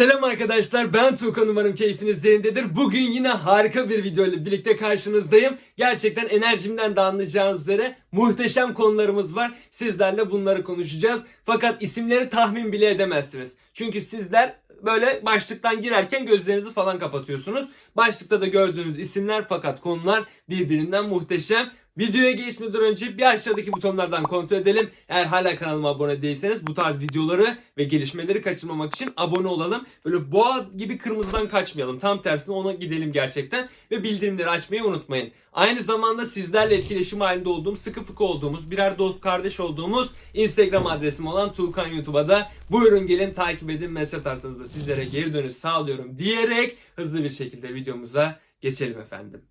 Selam arkadaşlar ben Tuğkan umarım keyfiniz yerindedir. Bugün yine harika bir video ile birlikte karşınızdayım. Gerçekten enerjimden de anlayacağınız üzere muhteşem konularımız var. Sizlerle bunları konuşacağız. Fakat isimleri tahmin bile edemezsiniz. Çünkü sizler böyle başlıktan girerken gözlerinizi falan kapatıyorsunuz. Başlıkta da gördüğünüz isimler fakat konular birbirinden muhteşem. Videoya geçmeden önce bir aşağıdaki butonlardan kontrol edelim. Eğer hala kanalıma abone değilseniz bu tarz videoları ve gelişmeleri kaçırmamak için abone olalım. Böyle boğa gibi kırmızıdan kaçmayalım. Tam tersine ona gidelim gerçekten. Ve bildirimleri açmayı unutmayın. Aynı zamanda sizlerle etkileşim halinde olduğum, sıkı fıkı olduğumuz, birer dost kardeş olduğumuz Instagram adresim olan Tuğkan YouTube'a da buyurun gelin takip edin. Mesaj atarsanız da sizlere geri dönüş sağlıyorum diyerek hızlı bir şekilde videomuza geçelim efendim.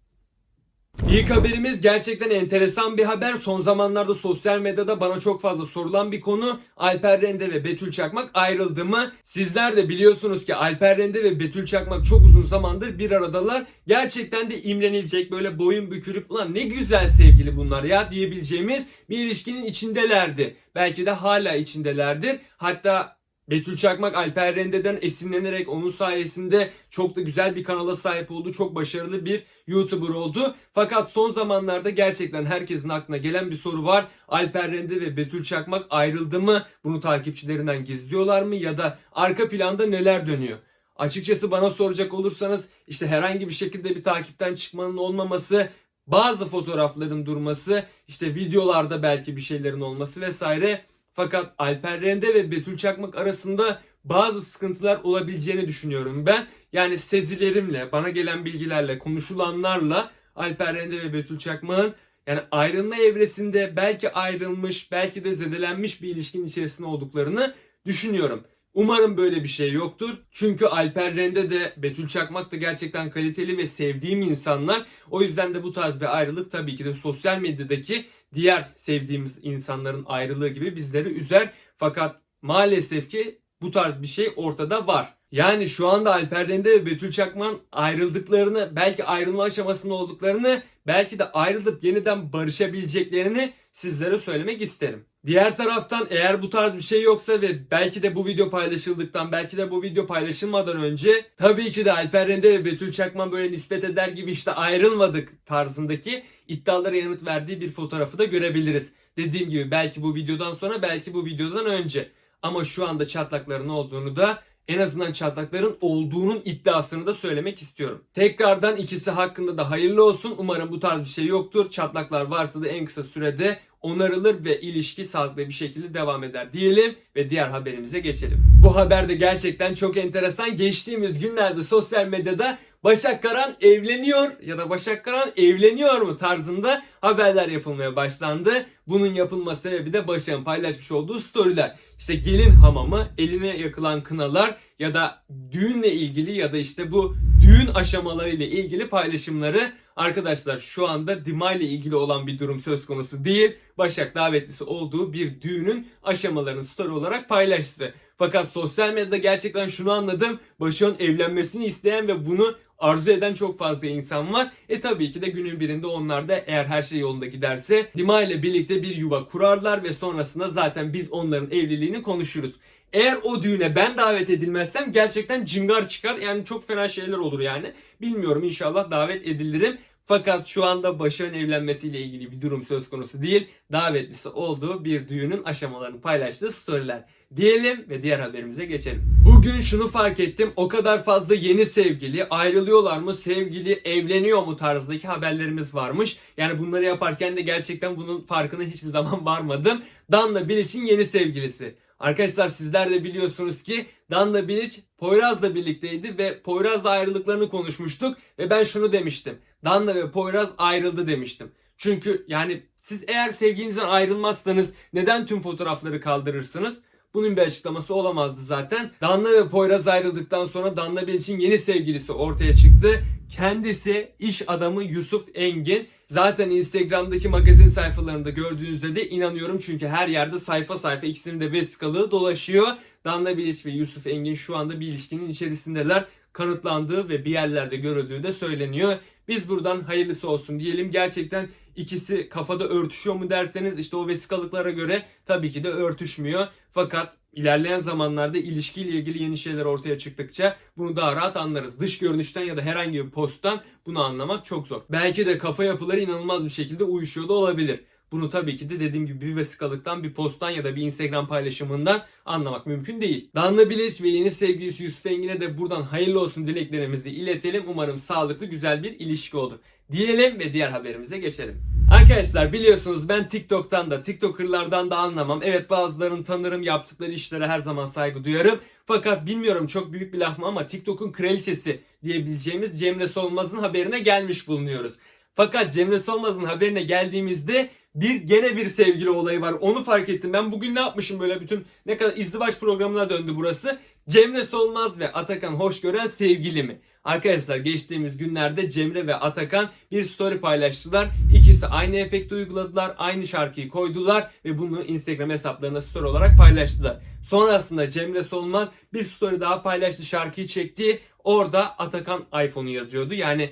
İlk haberimiz gerçekten enteresan bir haber. Son zamanlarda sosyal medyada bana çok fazla sorulan bir konu. Alper Rende ve Betül Çakmak ayrıldı mı? Sizler de biliyorsunuz ki Alper Rende ve Betül Çakmak çok uzun zamandır bir aradalar. Gerçekten de imrenilecek böyle boyun bükülüp ulan ne güzel sevgili bunlar ya diyebileceğimiz bir ilişkinin içindelerdi. Belki de hala içindelerdir. Hatta Betül Çakmak Alper Rende'den esinlenerek onun sayesinde çok da güzel bir kanala sahip oldu. Çok başarılı bir YouTuber oldu. Fakat son zamanlarda gerçekten herkesin aklına gelen bir soru var. Alper Rende ve Betül Çakmak ayrıldı mı? Bunu takipçilerinden gizliyorlar mı? Ya da arka planda neler dönüyor? Açıkçası bana soracak olursanız işte herhangi bir şekilde bir takipten çıkmanın olmaması, bazı fotoğrafların durması, işte videolarda belki bir şeylerin olması vesaire fakat Alper Rende ve Betül Çakmak arasında bazı sıkıntılar olabileceğini düşünüyorum ben. Yani sezilerimle, bana gelen bilgilerle, konuşulanlarla Alper Rende ve Betül Çakmak'ın yani ayrılma evresinde belki ayrılmış, belki de zedelenmiş bir ilişkinin içerisinde olduklarını düşünüyorum. Umarım böyle bir şey yoktur. Çünkü Alper Rende de Betül Çakmak da gerçekten kaliteli ve sevdiğim insanlar. O yüzden de bu tarz bir ayrılık tabii ki de sosyal medyadaki diğer sevdiğimiz insanların ayrılığı gibi bizleri üzer. Fakat maalesef ki bu tarz bir şey ortada var. Yani şu anda Alper Rende ve Betül Çakman ayrıldıklarını, belki ayrılma aşamasında olduklarını, belki de ayrılıp yeniden barışabileceklerini sizlere söylemek isterim. Diğer taraftan eğer bu tarz bir şey yoksa ve belki de bu video paylaşıldıktan belki de bu video paylaşılmadan önce tabii ki de Alper Rende ve Betül Çakman böyle nispet eder gibi işte ayrılmadık tarzındaki iddialara yanıt verdiği bir fotoğrafı da görebiliriz. Dediğim gibi belki bu videodan sonra belki bu videodan önce. Ama şu anda çatlakların olduğunu da en azından çatlakların olduğunun iddiasını da söylemek istiyorum. Tekrardan ikisi hakkında da hayırlı olsun. Umarım bu tarz bir şey yoktur. Çatlaklar varsa da en kısa sürede onarılır ve ilişki sağlıklı bir şekilde devam eder diyelim ve diğer haberimize geçelim. Bu haber de gerçekten çok enteresan. Geçtiğimiz günlerde sosyal medyada Başak Karan evleniyor ya da Başak Karan evleniyor mu tarzında haberler yapılmaya başlandı. Bunun yapılma sebebi de Başak'ın paylaşmış olduğu storyler. İşte gelin hamamı, eline yakılan kınalar ya da düğünle ilgili ya da işte bu düğün aşamaları ile ilgili paylaşımları arkadaşlar şu anda Dima ile ilgili olan bir durum söz konusu değil. Başak davetlisi olduğu bir düğünün aşamalarını story olarak paylaştı. Fakat sosyal medyada gerçekten şunu anladım. Başak'ın evlenmesini isteyen ve bunu arzu eden çok fazla insan var. E tabii ki de günün birinde onlar da eğer her şey yolunda giderse Dima ile birlikte bir yuva kurarlar ve sonrasında zaten biz onların evliliğini konuşuruz. Eğer o düğüne ben davet edilmezsem gerçekten cıngar çıkar. Yani çok fena şeyler olur yani. Bilmiyorum inşallah davet edilirim. Fakat şu anda Başak'ın evlenmesiyle ilgili bir durum söz konusu değil. Davetlisi olduğu bir düğünün aşamalarını paylaştığı storyler. Diyelim ve diğer haberimize geçelim. Bugün şunu fark ettim. O kadar fazla yeni sevgili, ayrılıyorlar mı, sevgili evleniyor mu tarzdaki haberlerimiz varmış. Yani bunları yaparken de gerçekten bunun farkına hiçbir zaman varmadım. Danla Bilic'in yeni sevgilisi. Arkadaşlar sizler de biliyorsunuz ki Danla Bilic Poyraz'la birlikteydi ve Poyraz'la ayrılıklarını konuşmuştuk ve ben şunu demiştim. Danla ve Poyraz ayrıldı demiştim. Çünkü yani siz eğer sevginizden ayrılmazsanız neden tüm fotoğrafları kaldırırsınız? Bunun bir açıklaması olamazdı zaten. Danla ve Poyraz ayrıldıktan sonra Danla Bilic'in yeni sevgilisi ortaya çıktı. Kendisi iş adamı Yusuf Engin. Zaten Instagram'daki magazin sayfalarında gördüğünüzde de inanıyorum çünkü her yerde sayfa sayfa ikisinin de vesikalığı dolaşıyor. Danla Bilic ve Yusuf Engin şu anda bir ilişkinin içerisindeler. Kanıtlandığı ve bir yerlerde görüldüğü de söyleniyor. Biz buradan hayırlısı olsun diyelim. Gerçekten ikisi kafada örtüşüyor mu derseniz işte o vesikalıklara göre tabii ki de örtüşmüyor. Fakat ilerleyen zamanlarda ilişkiyle ilgili yeni şeyler ortaya çıktıkça bunu daha rahat anlarız. Dış görünüşten ya da herhangi bir posttan bunu anlamak çok zor. Belki de kafa yapıları inanılmaz bir şekilde uyuşuyor da olabilir. Bunu tabii ki de dediğim gibi bir vesikalıktan, bir posttan ya da bir Instagram paylaşımından anlamak mümkün değil. Danla Bilic ve yeni sevgilisi Yusuf Engin'e de buradan hayırlı olsun dileklerimizi iletelim. Umarım sağlıklı güzel bir ilişki olur. Diyelim ve diğer haberimize geçelim. Arkadaşlar biliyorsunuz ben TikTok'tan da TikToker'lardan da anlamam. Evet bazılarını tanırım yaptıkları işlere her zaman saygı duyarım. Fakat bilmiyorum çok büyük bir laf mı ama TikTok'un kraliçesi diyebileceğimiz Cemre Solmaz'ın haberine gelmiş bulunuyoruz. Fakat Cemre Solmaz'ın haberine geldiğimizde bir gene bir sevgili olayı var. Onu fark ettim. Ben bugün ne yapmışım böyle bütün ne kadar izdivaç programına döndü burası. Cemre Solmaz ve Atakan Hoşgören sevgili mi? Arkadaşlar geçtiğimiz günlerde Cemre ve Atakan bir story paylaştılar. İkisi aynı efekti uyguladılar. Aynı şarkıyı koydular ve bunu Instagram hesaplarına story olarak paylaştılar. Sonrasında Cemre Solmaz bir story daha paylaştı. Şarkıyı çekti. Orada Atakan iPhone'u yazıyordu. Yani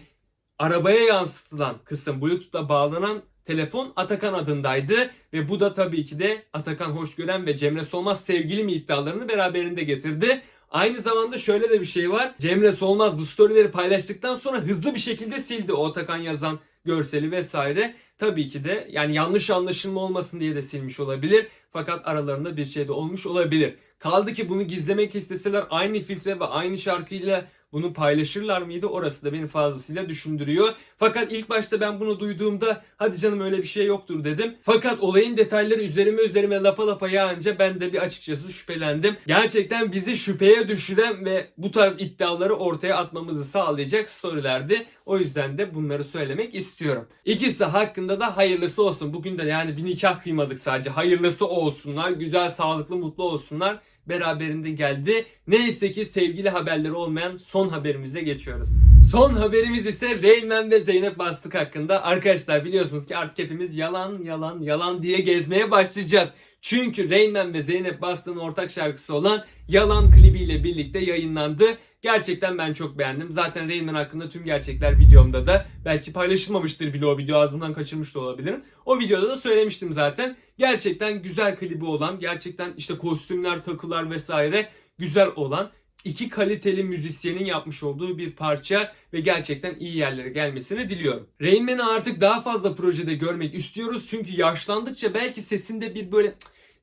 arabaya yansıtılan kısım Bluetooth'la bağlanan telefon Atakan adındaydı ve bu da tabii ki de Atakan Hoşgören ve Cemre Solmaz sevgili mi iddialarını beraberinde getirdi. Aynı zamanda şöyle de bir şey var. Cemre Solmaz bu storyleri paylaştıktan sonra hızlı bir şekilde sildi o Atakan yazan görseli vesaire. Tabii ki de yani yanlış anlaşılma olmasın diye de silmiş olabilir. Fakat aralarında bir şey de olmuş olabilir. Kaldı ki bunu gizlemek isteseler aynı filtre ve aynı şarkıyla bunu paylaşırlar mıydı? Orası da beni fazlasıyla düşündürüyor. Fakat ilk başta ben bunu duyduğumda hadi canım öyle bir şey yoktur dedim. Fakat olayın detayları üzerime üzerime lapa lapa yağınca ben de bir açıkçası şüphelendim. Gerçekten bizi şüpheye düşüren ve bu tarz iddiaları ortaya atmamızı sağlayacak storylerdi. O yüzden de bunları söylemek istiyorum. İkisi hakkında da hayırlısı olsun. Bugün de yani bir nikah kıymadık sadece. Hayırlısı olsunlar. Güzel, sağlıklı, mutlu olsunlar beraberinde geldi. Neyse ki sevgili haberleri olmayan son haberimize geçiyoruz. Son haberimiz ise Reynmen ve Zeynep Bastık hakkında. Arkadaşlar biliyorsunuz ki artık hepimiz yalan yalan yalan diye gezmeye başlayacağız. Çünkü Reynmen ve Zeynep Bastık'ın ortak şarkısı olan Yalan klibiyle birlikte yayınlandı. Gerçekten ben çok beğendim. Zaten Rain Man hakkında tüm gerçekler videomda da belki paylaşılmamıştır bile o video ağzımdan kaçırmış da olabilirim. O videoda da söylemiştim zaten. Gerçekten güzel klibi olan, gerçekten işte kostümler, takılar vesaire güzel olan iki kaliteli müzisyenin yapmış olduğu bir parça ve gerçekten iyi yerlere gelmesini diliyorum. Rain Man'ı artık daha fazla projede görmek istiyoruz çünkü yaşlandıkça belki sesinde bir böyle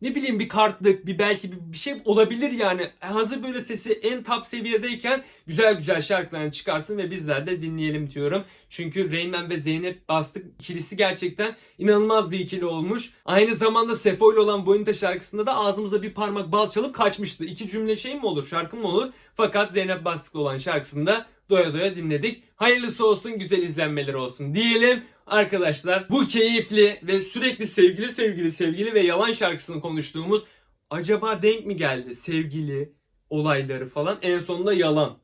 ne bileyim bir kartlık, bir belki bir, bir şey olabilir yani. Hazır böyle sesi en top seviyedeyken güzel güzel şarkılarını çıkarsın ve bizler de dinleyelim diyorum. Çünkü Rainman ve Zeynep Bastık ikilisi gerçekten inanılmaz bir ikili olmuş. Aynı zamanda Sefo ile olan Bonita şarkısında da ağzımıza bir parmak bal çalıp kaçmıştı. İki cümle şey mi olur, şarkı mı olur? Fakat Zeynep Bastık'la olan şarkısında doya doya dinledik. Hayırlısı olsun, güzel izlenmeleri olsun diyelim. Arkadaşlar bu keyifli ve sürekli sevgili sevgili sevgili ve yalan şarkısını konuştuğumuz acaba denk mi geldi sevgili olayları falan en sonunda yalan.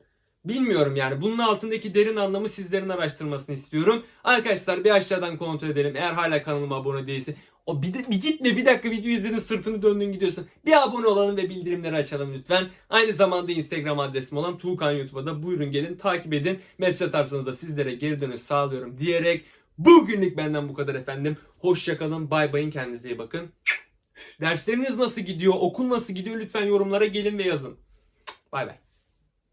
Bilmiyorum yani bunun altındaki derin anlamı sizlerin araştırmasını istiyorum. Arkadaşlar bir aşağıdan kontrol edelim. Eğer hala kanalıma abone değilsin. O bir, de, bir gitme bir dakika video izledin sırtını döndün gidiyorsun. Bir abone olalım ve bildirimleri açalım lütfen. Aynı zamanda Instagram adresim olan Tuğkan YouTube'a da buyurun gelin takip edin. Mesaj atarsanız da sizlere geri dönüş sağlıyorum diyerek Bugünlük benden bu kadar efendim. Hoşçakalın. Bay bayın. Kendinize iyi bakın. Dersleriniz nasıl gidiyor? Okul nasıl gidiyor? Lütfen yorumlara gelin ve yazın. Bay bay.